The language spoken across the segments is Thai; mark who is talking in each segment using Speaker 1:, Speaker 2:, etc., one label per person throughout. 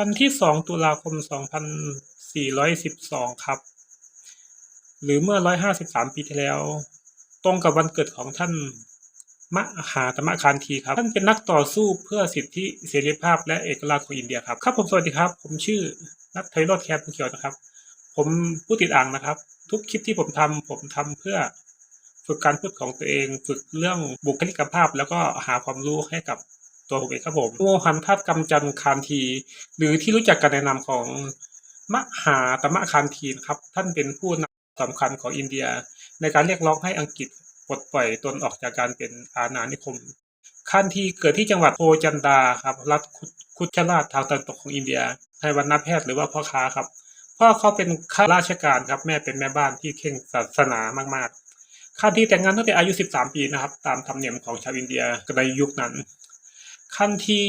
Speaker 1: วันที่ 2 ตุลาคม 2412 ครับ หรือเมื่อ 153 ปีที่แล้ว ตรงกับวันเกิดของท่านมหาตมะคานทีครับ ท่านเป็นนักต่อสู้เพื่อสิทธิเสรีภาพและเอกราชของอินเดียครับ ครับผมสวัสดีครับ ผมชื่อนัทไทยโรดแคปผู้เขียวนะครับ ผมผู้ติดอ่างนะครับ ทุกคลิปที่ผมทำผมทำเพื่อฝึกการพูดของตัวเอง ฝึกเรื่องบุคลิกภาพ แล้วก็หาความรู้ให้กับ ตัวผมเองครับผมโมหันทัตกำจันคานที หรือที่รู้จักกันในนามของมหาตมะคานทีนะครับ ท่านเป็นผู้นำสำคัญของอินเดีย ในการเรียกร้องให้อังกฤษปลดปล่อยตนออกจากการเป็นอาณานิคมคันทีเกิดที่จังหวัดโอจันดาครับรัฐคุชราชทางตะวันตกของอินเดียในวรรณแพทย์หรือว่าพ่อค้าครับพ่อเขาเป็นข้าราชการครับ แม่เป็นแม่บ้านที่เข่งศาสนามากๆคันทีแต่งงานตั้งแต่อายุ 13 ปีนะครับ ตามธรรมเนียมของชาวอินเดียในยุคนั้น คันที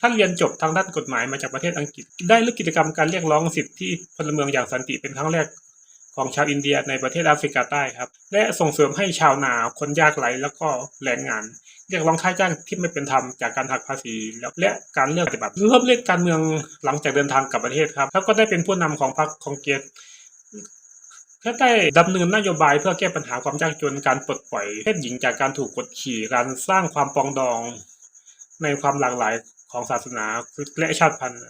Speaker 1: ท่านเรียนจบทางด้านกฎหมายมาจากประเทศอังกฤษ ได้เลือกกิจกรรมการเรียกร้องสิทธิพลเมืองอย่างสันติเป็นครั้งแรกของชาวอินเดียในประเทศแอฟริกาใต้ครับ และส่งเสริมให้ชาวนาคนยากไร้แล้วก็แรงงาน เรียกร้องค่าจ้างที่ไม่เป็นธรรมจากการหักภาษีแล้วและการเลือกปฏิบัติเริ่มเล่นการเมืองหลังจากเดินทางกลับประเทศครับ แล้วก็ได้เป็นผู้นำของพรรคคองเกรสและได้ดำเนินนโยบายเพื่อแก้ปัญหาความยากจนการปลดปล่อยเพศหญิงจากการถูกกดขี่การสร้างความปองดอง ในความหลากหลายของศาสนาและชาติพันธุ์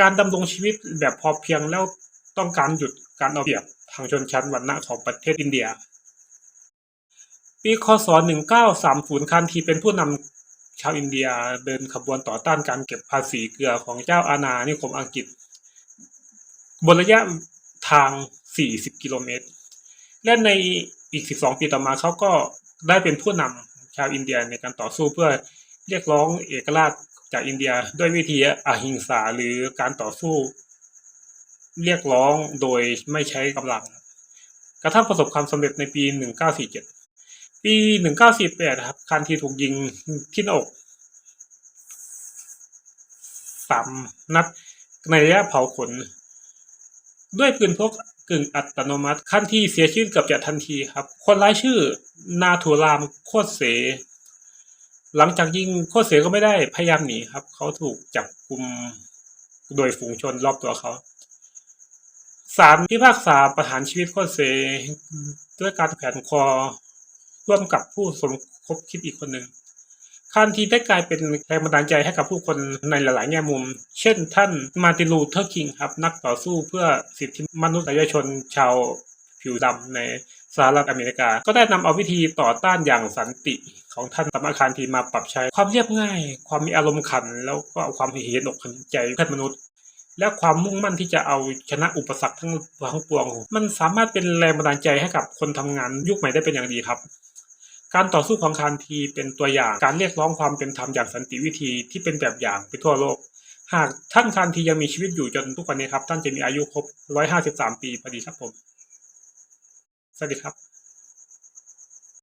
Speaker 1: การดำรงชีวิตแบบพอเพียงแล้วต้องการหยุดการเอาเปรียบทางชนชั้นวรรณะของประเทศอินเดีย ปีคศ 1930คันทีเป็นผู้นำชาวอินเดียเดินขบวนต่อต้านการเก็บภาษีเกลือของเจ้าอาณานิคมอังกฤษ บนระยะทาง 40 กิโลเมตร และในอีก 12 ปีต่อมาเขาก็ได้เป็นผู้นำชาวอินเดียในการต่อสู้เพื่อ เรียกร้องเอกราชจากอินเดียด้วยวิธีอหิงสาหรือการต่อสู้ เรียกร้องโดยไม่ใช้กำลัง กระทั่งประสบความสำเร็จในปี 1947 ปี 1948ครับคันทีถูกยิงที่หน้าอกสามนัดในระยะเผาขน ด้วยปืนพกกึ่งอัตโนมัติคันที่เสียชีวิตเกือบจะทันทีครับ คนร้ายชื่อนาทูรามโคตรเส หลังจากยิงโคตรเสก็ไม่ได้พยายามหนีครับ เขาถูกจับกลุ่มโดยฝูงชนรอบตัวเขาศาลพิพากษาประหารชีวิตโคตรเสด้วยการแขวนคอ ร่วมกับผู้สมคบคิดอีกคนหนึ่งคันทีได้กลายเป็นแรงบันดาลใจให้กับผู้คนในหลาย ๆ แง่มุม เช่น ท่านมาร์ตินลูเทอร์คิงครับ นักต่อสู้เพื่อสิทธิมนุษยชนชาวผิวดำใน สหรัฐอเมริกา ก็ได้นำเอาวิธีต่อต้านอย่างสันติของท่านตมคานทีมาปรับใช้ ความเรียบง่าย ความมีอารมณ์ขัน แล้วก็ความเห็นอกเห็นใจเพื่อนมนุษย์ และความมุ่งมั่นที่จะเอาชนะอุปสรรคทั้งทั้งปวง มันสามารถเป็นแรงบันดาลใจให้กับคนทำงานยุคใหม่ได้เป็นอย่างดีครับการต่อสู้ของคานทีเป็นตัวอย่างการเรียกร้องความเป็นธรรมอย่างสันติวิธีที่เป็นแบบอย่างไปทั่วโลก หากท่านคานทียังมีชีวิตอยู่จนทุกวันนี้ครับ ท่านจะมีอายุครบ 153 ปีพอดีครับผม สวัสดีครับ